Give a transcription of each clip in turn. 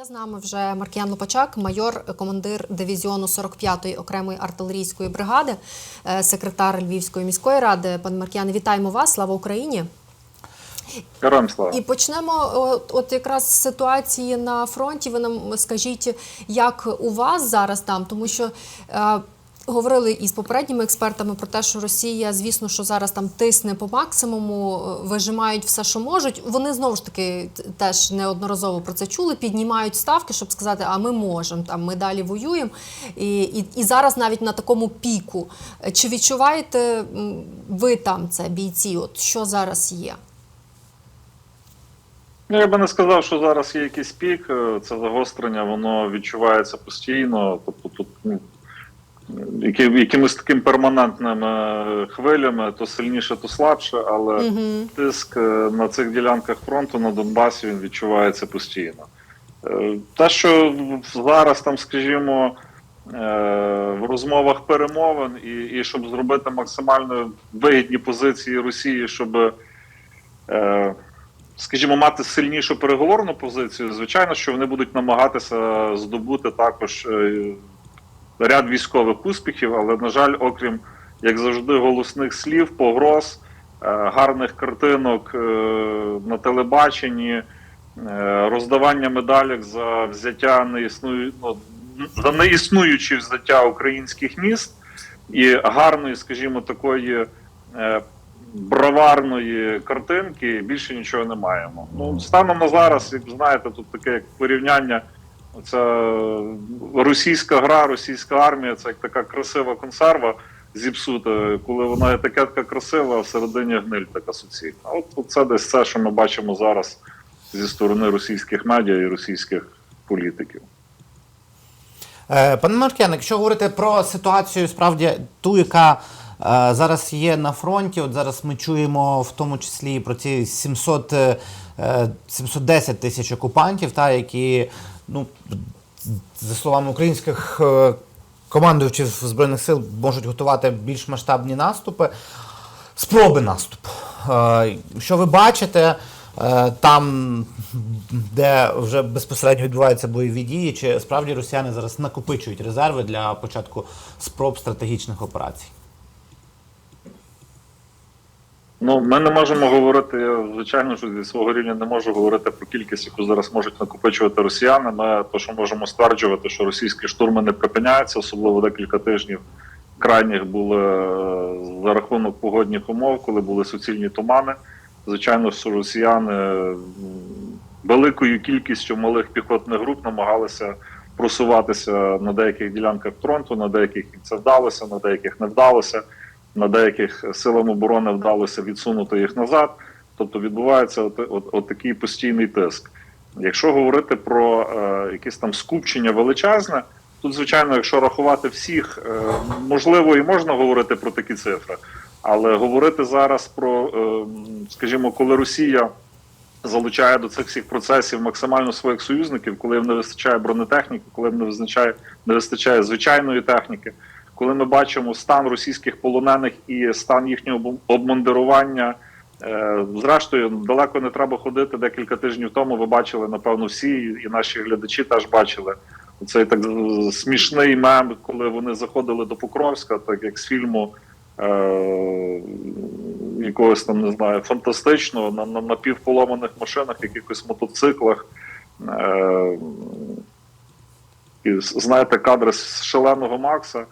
Є з нами вже Маркіян Лопачак, майор, командир дивізіону 45-ї окремої артилерійської бригади, е, секретар Львівської міської ради. Пане Маркіян, вітаємо вас! Слава Україні! Героям слава. І почнемо от, от якраз з ситуації на фронті. Ви нам скажіть, як у вас зараз там, тому що. Е, Говорили із попередніми експертами про те, що Росія, звісно, що зараз там тисне по максимуму, е, вижимають все, що можуть. Вони знову ж таки теж неодноразово про це чули, піднімають ставки, щоб сказати, а ми можемо, там ми далі воюємо. І, і, і зараз навіть на такому піку. Чи відчуваєте ви там це бійці? От що зараз є? Ну, я би не сказав, що зараз є якийсь пік. е, Це загострення, воно відчувається постійно. Тобто тут ну, якимись такими перманентними хвилями, то сильніше, то слабше, але Угу. тиск е, на цих ділянках фронту на Донбасі він відчувається постійно. Е, Те, що зараз там, скажімо, е, в розмовах перемовин, і, і щоб зробити максимально вигідні позиції Росії, щоб, е, скажімо, мати сильнішу переговорну позицію, звичайно, що вони будуть намагатися здобути також е, ряд військових успіхів, але, на жаль, окрім, як завжди, голосних слів, погроз, е, гарних картинок е, на телебаченні, е, роздавання медалек за взяття неісную, ну, за неіснуючі взяття українських міст і гарної, скажімо, такої броварної картинки більше нічого не маємо. Ну, станом на зараз, як знаєте, тут таке як порівняння. Це російська гра, російська армія це як така красива консерва зіпсута, коли вона етикетка красива, а всередині гниль така суцільна. От, це десь це, що ми бачимо зараз зі сторони російських медіа і російських політиків. Е, Пане Маркян, якщо говорити про ситуацію, справді ту, яка е, зараз є на фронті, от зараз ми чуємо в тому числі про ці 700, е, е, 710 тисяч окупантів, та, які, ну, за словами українських е, командуючих Збройних сил, можуть готувати більш масштабні наступи, спроби наступу. Е, Що ви бачите? е, Там, де вже безпосередньо відбуваються бойові дії, чи справді росіяни зараз накопичують резерви для початку спроб стратегічних операцій? Ну, ми не можемо говорити, звичайно, що зі свого рівня не можу говорити про кількість, яку зараз можуть накопичувати росіяни. Ми то, що можемо стверджувати, що російські штурми не припиняються, особливо декілька тижнів крайніх були е, за рахунок погодних умов, коли були суцільні тумани. Звичайно, що росіяни великою кількістю малих піхотних груп намагалися просуватися на деяких ділянках фронту, на деяких їм це вдалося, на деяких не вдалося на деяких силам оборони вдалося відсунути їх назад. Тобто відбувається от, от, от такий постійний тиск. Якщо говорити про е, якесь там скупчення величезне, тут, звичайно, якщо рахувати всіх, е, можливо, і можна говорити про такі цифри, але говорити зараз про, е, скажімо, коли Росія залучає до цих всіх процесів максимально своїх союзників, коли їм не вистачає бронетехніки, коли їм не вистачає, не вистачає звичайної техніки коли ми бачимо стан російських полонених і стан їхнього обмундирування. е, Зрештою, далеко не треба ходити. Декілька тижнів тому ви бачили, напевно, всі, і наші глядачі теж бачили цей так смішний мем, коли вони заходили до Покровська, так як з фільму е- якогось там не знаю, фантастичного на, на напівполоманих машинах, якихось мотоциклах. Е- і знаєте, кадри з шаленого Макса.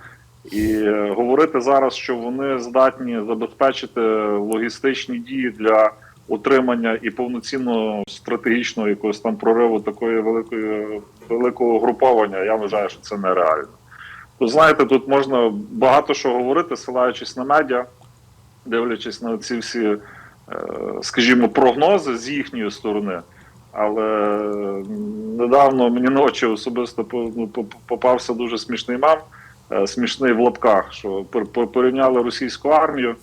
І е, говорити зараз, що вони здатні забезпечити логістичні дії для утримання і повноцінного стратегічного якогось там прориву такої великої великого груповання, я вважаю, що це нереально. То знаєте, тут можна багато що говорити, силаючись на медіа, дивлячись на ці всі, е, скажімо, прогнози з їхньої сторони. Але недавно мені ночі особисто ну, попався дуже смішний мем, е, смішний в лапках, що пор- пор- порівняли російську армію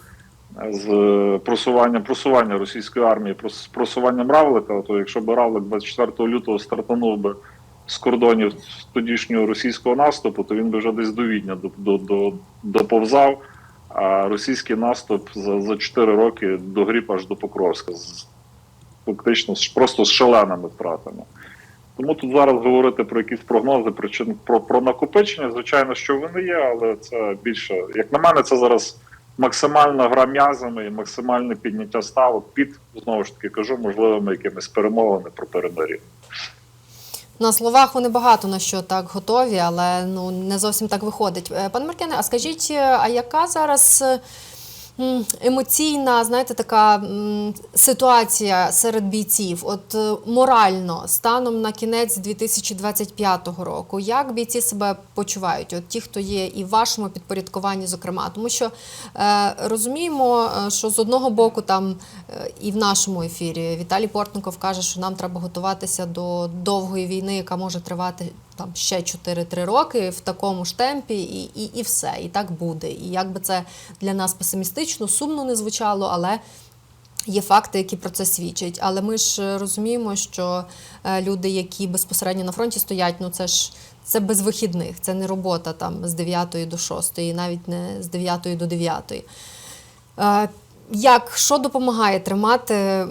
з е, просуванням просування російської армії з просуванням Равлика. То якщо б Равлик 24 лютого стартанув би з кордонів тодішнього російського наступу, то він би вже десь до Відня до, до, до, доповзав. А російський наступ за, за 4 роки догріб аж до Покровська. З, фактично просто з шаленими втратами. Тому тут зараз говорити про якісь прогнози, причин про, про накопичення, звичайно, що вони є, але це більше, як на мене, це зараз максимальна гра м'язами і максимальне підняття ставок під знову ж таки кажу, можливими якимись перемовами про перемир'я. На словах вони багато на що так готові, але ну не зовсім так виходить. Е, Пане Маркяне, а скажіть, е, а яка зараз е, емоційна, знаєте, така ситуація серед бійців? От е, морально, станом на кінець 2025 року, як бійці себе почувають? От ті, хто є і в вашому підпорядкуванні, зокрема, тому що е, розуміємо, е, що з одного боку там е, і в нашому ефірі Віталій Портников каже, що нам треба готуватися до довгої війни, яка може тривати там ще 4-3 роки в такому ж темпі, і, і, і все, і так буде. І як би це для нас песимістично, сумно не звучало, але. Є факти, які про це свідчать. Але ми ж е, розуміємо, що е, люди, які безпосередньо на фронті стоять, ну це ж це без вихідних, це не робота там з 9 до 6, навіть не з 9 до 9. Е, Як що допомагає тримати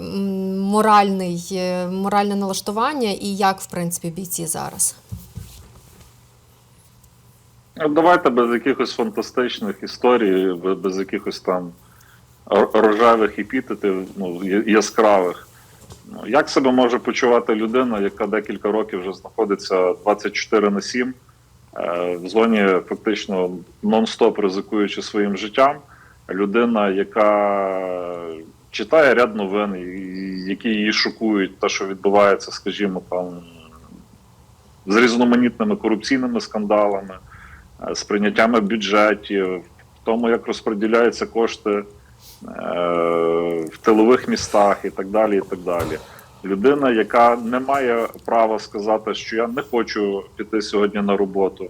моральний, моральне налаштування і як, в принципі, бійці зараз? Ну, Давайте без якихось фантастичних історій, без якихось там рожевих епітетів, ну, яскравих. Ну, як себе може почувати людина, яка декілька років вже знаходиться 24 на 7 е, в зоні фактично нон-стоп ризикуючи своїм життям? Людина, яка читає ряд новин, які її шокують, те, що відбувається, скажімо, там з різноманітними корупційними скандалами, з прийняттями бюджетів, в тому, як розподіляються кошти е, в тилових містах і так далі. і так далі. Людина, яка не має права сказати, що я не хочу піти сьогодні на роботу,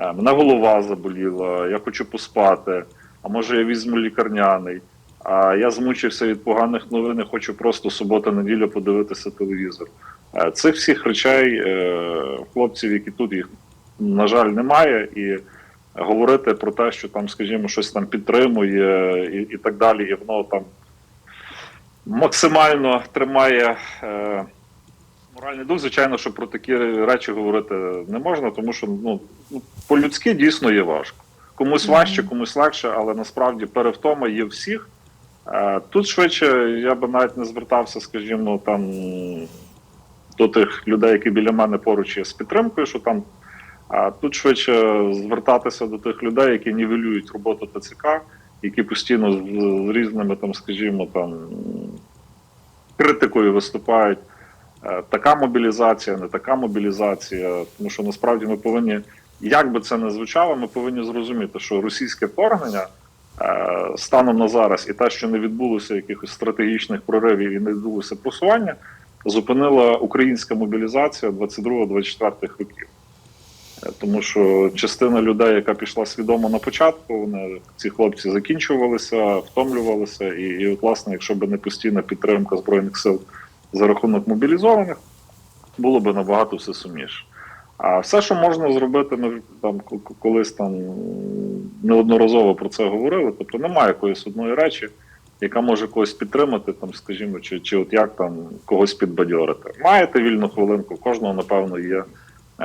е, мене голова заболіла, я хочу поспати, а може я візьму лікарняний. А я змучився від поганих новин, хочу просто субота-неділя подивитися телевізор. Е, Цих всіх речей е, хлопців, які тут їх, на жаль, немає, і говорити про те, що там, скажімо, щось там підтримує і, і так далі, і воно там максимально тримає е, моральний дух. Звичайно, що про такі речі говорити не можна, тому що ну, по-людськи дійсно є важко. Комусь важче, комусь легше, але насправді перевтома є всіх. Е, Тут швидше я би навіть не звертався, скажімо, там до тих людей, які біля мене поруч є з підтримкою, що там. А тут швидше звертатися до тих людей, які нівелюють роботу ТЦК, які постійно з, з різними там, скажімо, там критикою виступають. Е, Така мобілізація, не така мобілізація. Тому що насправді ми повинні, як би це не звучало, ми повинні зрозуміти, що російське вторгнення е, станом на зараз і те, що не відбулося якихось стратегічних проривів і не відбулося просування, зупинила українська мобілізація 22-24 років. Тому що частина людей, яка пішла свідомо на початку, вони ці хлопці закінчувалися, втомлювалися, і, і от, власне, якщо б не постійна підтримка збройних сил за рахунок мобілізованих, було б набагато все сумніше. А все, що можна зробити, ми там к- к- колись там неодноразово про це говорили. Тобто немає якоїсь одної речі, яка може когось підтримати, там, скажімо, чи, чи от як там когось підбадьорити. Маєте вільну хвилинку, кожного, напевно, є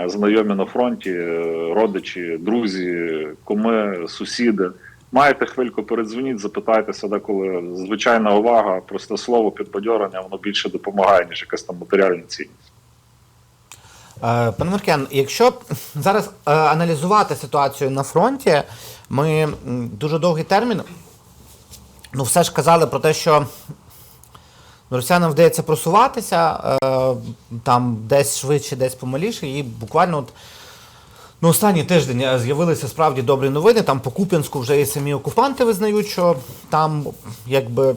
знайомі на фронті, е, родичі, друзі, куми, сусіди. Маєте хвильку, передзвоніть, запитайтеся, деколи звичайна увага, просте слово, підбадьорення, воно більше допомагає, ніж якась там матеріальна цінність. Е, Пане Маркян, якщо зараз е, аналізувати ситуацію на фронті, ми дуже довгий термін, ну все ж казали про те, що росіянам вдається просуватися, е, там десь швидше, десь помаліше, і буквально от. Ну, останній тиждень з'явилися справді добрі новини. Там по Куп'янську вже і самі окупанти визнають, що там якби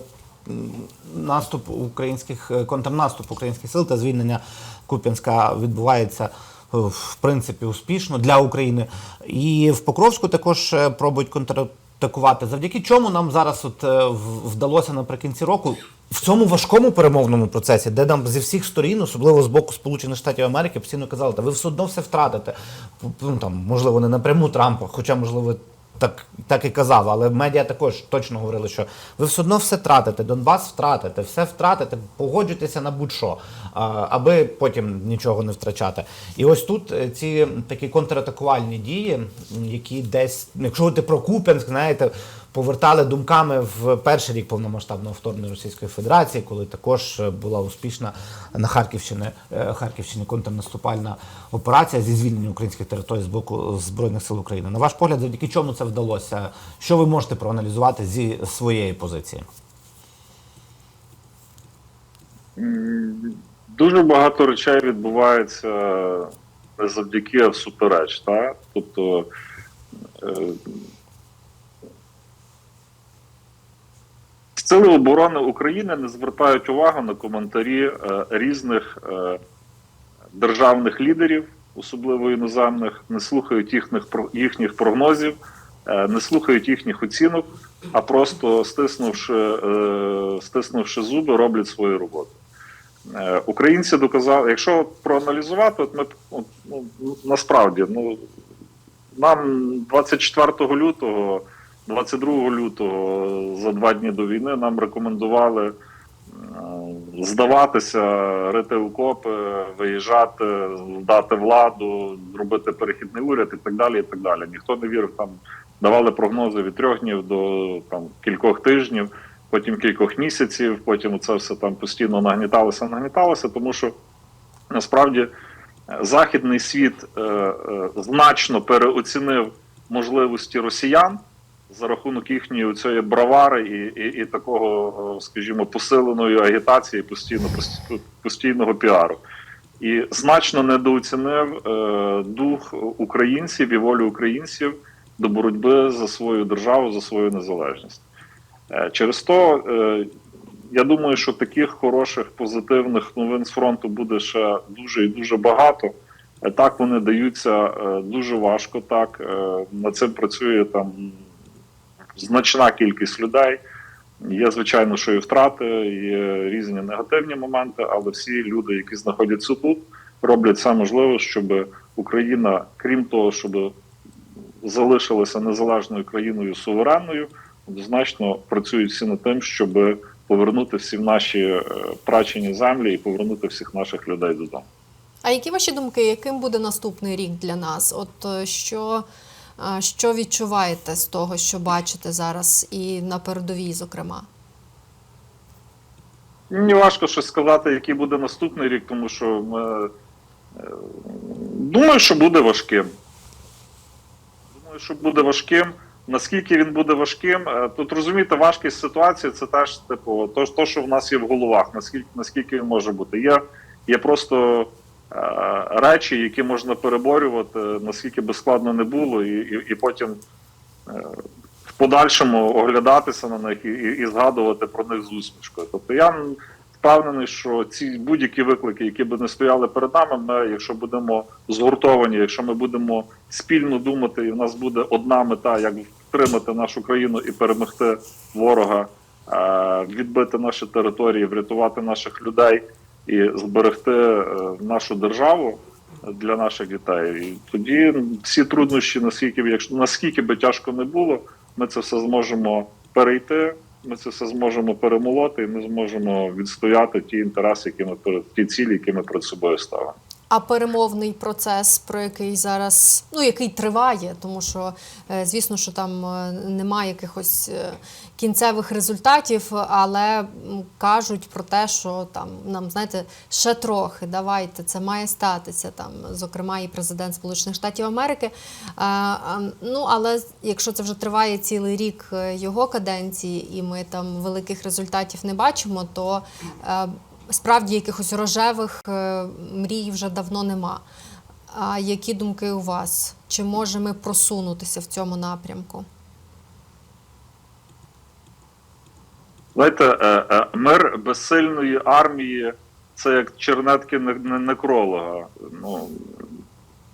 наступ українських е, контрнаступ українських сил та звільнення Куп'янська відбувається е, в принципі успішно для України. І в Покровську також пробують контратакувати. Завдяки чому нам зараз от вдалося наприкінці року в цьому важкому перемовному процесі, де нам зі всіх сторін, особливо з боку Сполучених Штатів Америки, постійно казали, та ви все одно все втратите. Ну там можливо не напряму Трампа, хоча можливо так, так і казав, але медіа також точно говорили, що ви все одно все тратите, Донбас втратите, все втратите, погоджуйтеся на будь-що, аби потім нічого не втрачати. І ось тут е, ці такі контратакувальні дії, які десь, якщо говорити про Куп'янськ, знаєте, повертали думками в перший рік повномасштабного вторгнення Російської Федерації, коли також е, була успішна на Харківщині, е, Харківщині контрнаступальна операція зі звільнення українських територій з боку Збройних сил України. На ваш погляд, завдяки чому це вдалося? Що ви можете проаналізувати зі своєї позиції? Дуже багато речей відбувається не завдяки, а всупереч. Так? Тобто Сили оборони України не звертають увагу на коментарі е, різних е, державних лідерів, особливо іноземних, не слухають їхніх, їхніх прогнозів, е, не слухають їхніх оцінок, а просто стиснувши, стиснувши зуби, роблять свою роботу. Українці доказали, якщо проаналізувати, от ми от, ну, насправді ну, нам 24 лютого, 22 лютого, за два дні до війни, нам рекомендували е, здаватися, рити окопи, виїжджати, здати владу, зробити перехідний уряд і так далі. І так далі. Ніхто не вірив там. Давали прогнози від трьох днів до там кількох тижнів, потім кількох місяців, потім це все там постійно нагніталося, нагніталося, тому що насправді е, західний світ е, е, значно переоцінив можливості росіян за рахунок їхньої цієї бравари і, і, і такого, е, скажімо, посиленої агітації, постійно постійного піару. І значно недооцінив е, дух українців і волю українців до боротьби за свою державу, за свою незалежність. Е, Через то е, я думаю, що таких хороших позитивних новин з фронту буде ще дуже і дуже багато. Е, Так вони даються е, дуже важко. Так е, над цим працює там значна кількість людей. Є, звичайно, що і втрати, є різні негативні моменти, але всі люди, які знаходяться тут, роблять все можливе, щоб Україна, крім того, щоб залишилася незалежною країною суверенною, однозначно працюють всі над тим, щоб повернути всі наші е, прачені землі і повернути всіх наших людей додому. А які ваші думки, яким буде наступний рік для нас? От е, що, що відчуваєте з того, що бачите зараз, і на передовій, зокрема? Мені важко щось сказати, який буде наступний рік, тому що ми, е, думаю, що буде важким. Думаю, що буде важким. Наскільки він буде важким, е, тут розумієте, важкість ситуації це теж типу то, що в нас є в головах, наскільки наскільки він може бути. Є, є просто е, речі, які можна переборювати, наскільки би складно не було, і, і, і потім е, в подальшому оглядатися на них і, і, і згадувати про них з усмішкою. Тобто я впевнений, що ці будь-які виклики, які би не стояли перед нами, ми, якщо будемо згуртовані, якщо ми будемо спільно думати, і в нас буде одна мета, як втримати нашу країну і перемогти ворога, е, відбити наші території, врятувати наших людей і зберегти е, нашу державу для наших дітей. І тоді всі труднощі, наскільки якщо наскільки би тяжко не було, ми це все зможемо перейти. Ми це все зможемо перемолоти, і ми зможемо відстояти ті інтереси, які ми ті цілі, які ми перед собою ставимо. А перемовний процес, про який зараз, ну який триває, тому що е, звісно, що там е, немає якихось е, кінцевих результатів, але кажуть про те, що там нам знаєте ще трохи, давайте це має статися. Там, зокрема, і президент Сполучених Штатів Америки. Ну але якщо це вже триває цілий рік його каденції, і ми там великих результатів не бачимо, то справді якихось рожевих е, мрій вже давно нема. А які думки у вас? Чи можемо ми просунутися в цьому напрямку? Знаєте, е, е, мир без сильної армії це як чернетки не- не- некролога. Ну,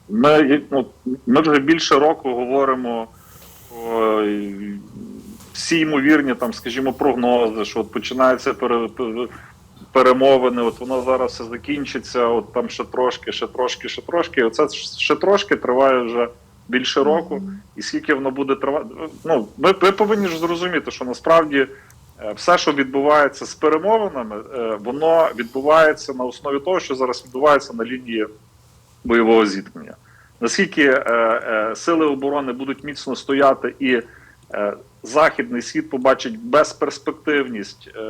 ми, ну, ми вже більше року говоримо про всі ймовірні, там, скажімо, прогнози, що от починаються пере, пере- перемовини, от воно зараз все закінчиться, от там ще трошки, ще трошки, ще трошки. І оце ще трошки триває вже більше року, і скільки воно буде тривати. Ну, ми, ви повинні ж зрозуміти, що насправді е, все, що відбувається з перемовинами, е, воно відбувається на основі того, що зараз відбувається на лінії бойового зіткнення. Наскільки е, е, сили оборони будуть міцно стояти і е, західний світ побачить безперспективність е,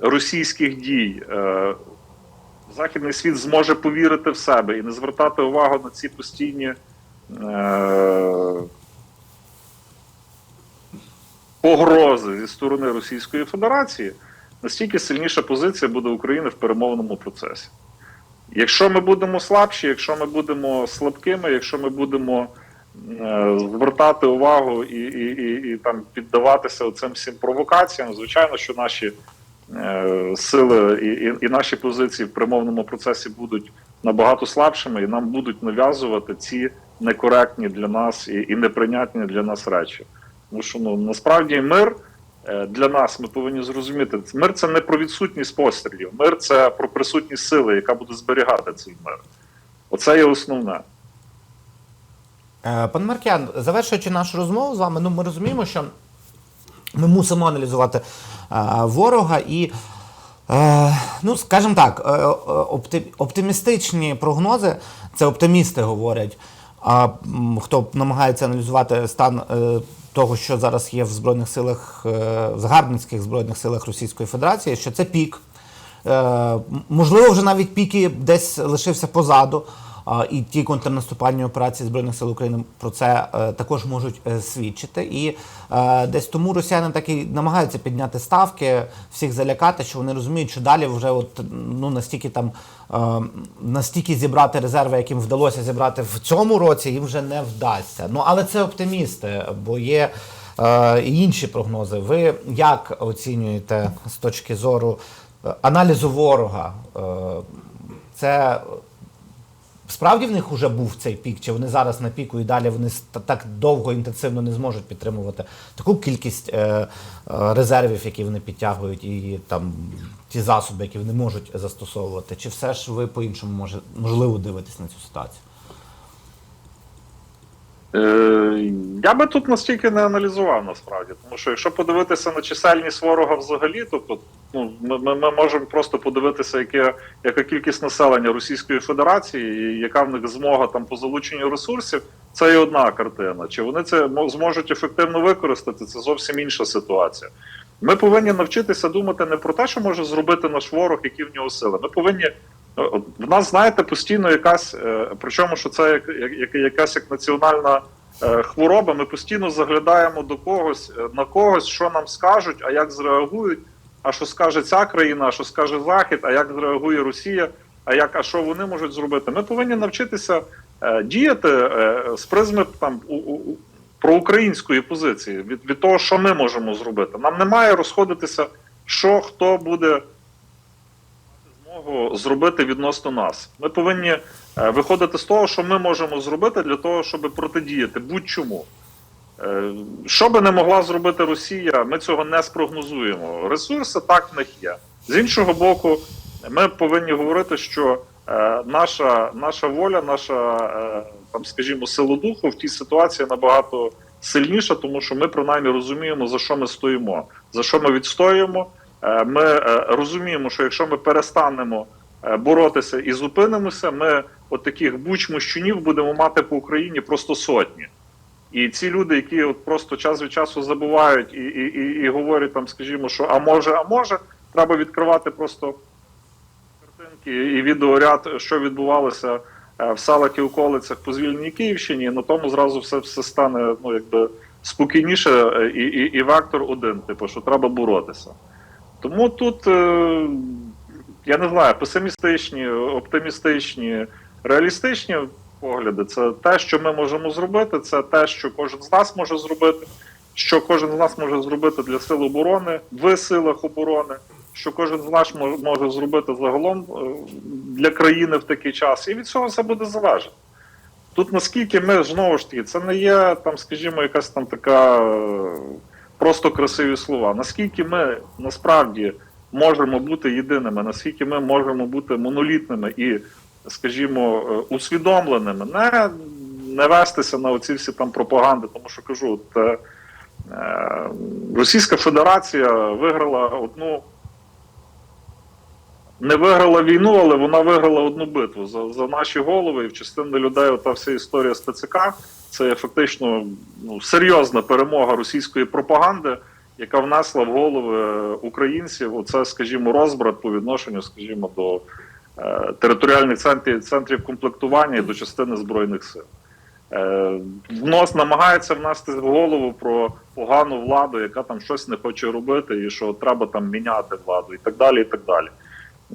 російських дій, е, західний світ зможе повірити в себе і не звертати увагу на ці постійні е, погрози зі сторони Російської Федерації, настільки сильніша позиція буде України в перемовному процесі. Якщо ми будемо слабші, якщо ми будемо слабкими, якщо ми будемо е, звертати увагу і, і, і, і там піддаватися цим всім провокаціям, звичайно, що наші сили і, і, і наші позиції в примовному процесі будуть набагато слабшими, і нам будуть нав'язувати ці некоректні для нас і, і неприйнятні для нас речі. Тому що ну насправді мир е, для нас ми повинні зрозуміти, мир це не про відсутність пострілів, мир це про присутність сили, яка буде зберігати цей мир. Оце є основне. Е, Пане Маркян, завершуючи нашу розмову з вами, ну ми розуміємо, що ми мусимо аналізувати е, ворога і, е, ну скажімо так, е, оптимістичні прогнози, це оптимісти говорять. А хто намагається аналізувати стан того, що зараз є в збройних силах, в загарбницьких збройних силах Російської Федерації, що це пік. Можливо, вже навіть піки десь лишився позаду. І ті контрнаступальні операції Збройних сил України про це е, також можуть е, свідчити. І е, десь тому росіяни так і намагаються підняти ставки, всіх залякати, що вони розуміють, що далі вже от ну настільки там настільки зібрати резерви, яким вдалося зібрати в цьому році, їм вже не вдасться. Ну але це оптимісти, бо є. Е, інші прогнози. Ви як оцінюєте з точки зору аналізу ворога? Це справді в них вже був цей пік, чи вони зараз на піку і далі вони так довго інтенсивно не зможуть підтримувати таку кількість е, е, резервів, які вони підтягують, і там ті засоби, які вони можуть застосовувати? Чи все ж ви по-іншому може, можливо дивитесь на цю ситуацію? Е, я би тут настільки не аналізував насправді, тому що якщо подивитися на чисельність ворога взагалі, то ну, ми, ми, можемо просто подивитися, яке, яка кількість населення Російської Федерації, і яка в них змога там по залученню ресурсів, це є одна картина. Чи вони це зможуть ефективно використати, це зовсім інша ситуація. Ми повинні навчитися думати не про те, що може зробити наш ворог, які в нього сили. Ми повинні в нас, знаєте, постійно якась, е, причому що це як, як, як- якась як національна е, хвороба. Ми постійно заглядаємо до когось е, на когось, що нам скажуть, а як зреагують, а що скаже ця країна, а що скаже Захід, а як зреагує Росія, а як а що вони можуть зробити. Ми повинні навчитися діяти з призми там у, у- проукраїнської позиції від, від того, що ми можемо зробити. Нам немає розходитися, що хто буде змогу зробити відносно нас. Ми повинні е, виходити з того, що ми можемо зробити для того, щоб протидіяти будь-чому. Е, Що би не могла зробити Росія, ми цього не спрогнозуємо. Ресурси так в них є. З іншого боку, ми повинні говорити, що е, наша, наша воля, наша там, скажімо, сила духу в тій ситуації набагато сильніша, тому що ми принаймні розуміємо, за що ми стоїмо, за що ми відстоюємо. Е, Ми е, розуміємо, що якщо ми перестанемо е, боротися і зупинимося, ми от таких буч-мощунів будемо мати по Україні просто сотні. І ці люди, які от просто час від часу забувають і, і, і, і говорять там, скажімо, що а може, а може, треба відкривати просто картинки і відеоряд, що відбувалося в селах і околицях по звільненій Київщині. На тому зразу все, все стане ну якби спокійніше, і, і, і вектор один, типу, що треба боротися. Тому тут е, я не знаю, песимістичні, оптимістичні, реалістичні погляди це те, що ми можемо зробити, це те, що кожен з нас може зробити, що кожен з нас може зробити для сил оборони в силах оборони, що кожен з нас може зробити загалом е, для країни в такий час, і від цього все буде залежати. Тут наскільки ми знову ж таки, це не є там, скажімо, якась там така просто красиві слова. Наскільки ми насправді можемо бути єдиними, наскільки ми можемо бути монолітними і, скажімо, е, усвідомленими, не, не вестися на оці всі там пропаганди, тому що кажу, от, е, е, Російська Федерація виграла одну. Не виграла війну, але вона виграла одну битву за, за наші голови і в частини людей. Ота вся історія з ТЦК це фактично ну, серйозна перемога російської пропаганди, яка внесла в голови українців оце, скажімо, розбрат по відношенню, скажімо, до е, територіальних центрів, центрів комплектування і до частини збройних сил. Е, внос намагається внести в голову про погану владу, яка там щось не хоче робити, і що треба там міняти владу, і так далі. І так далі.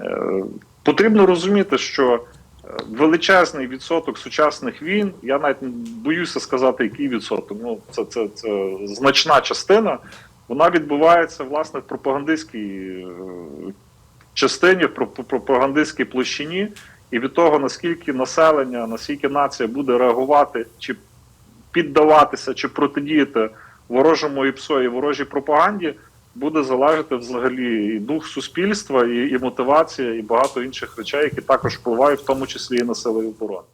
Е, Потрібно розуміти, що е, величезний відсоток сучасних війн, я навіть боюся сказати, який відсоток. Ну це, це, це значна частина. Вона відбувається власне в пропагандистській е, частині, в пропагандистській площині, і від того наскільки населення, наскільки нація буде реагувати чи піддаватися, чи протидіяти ворожому ІПСО і ворожій пропаганді, буде залежати взагалі і дух суспільства, і, і мотивація, і багато інших речей, які також впливають, в тому числі і на сили оборони.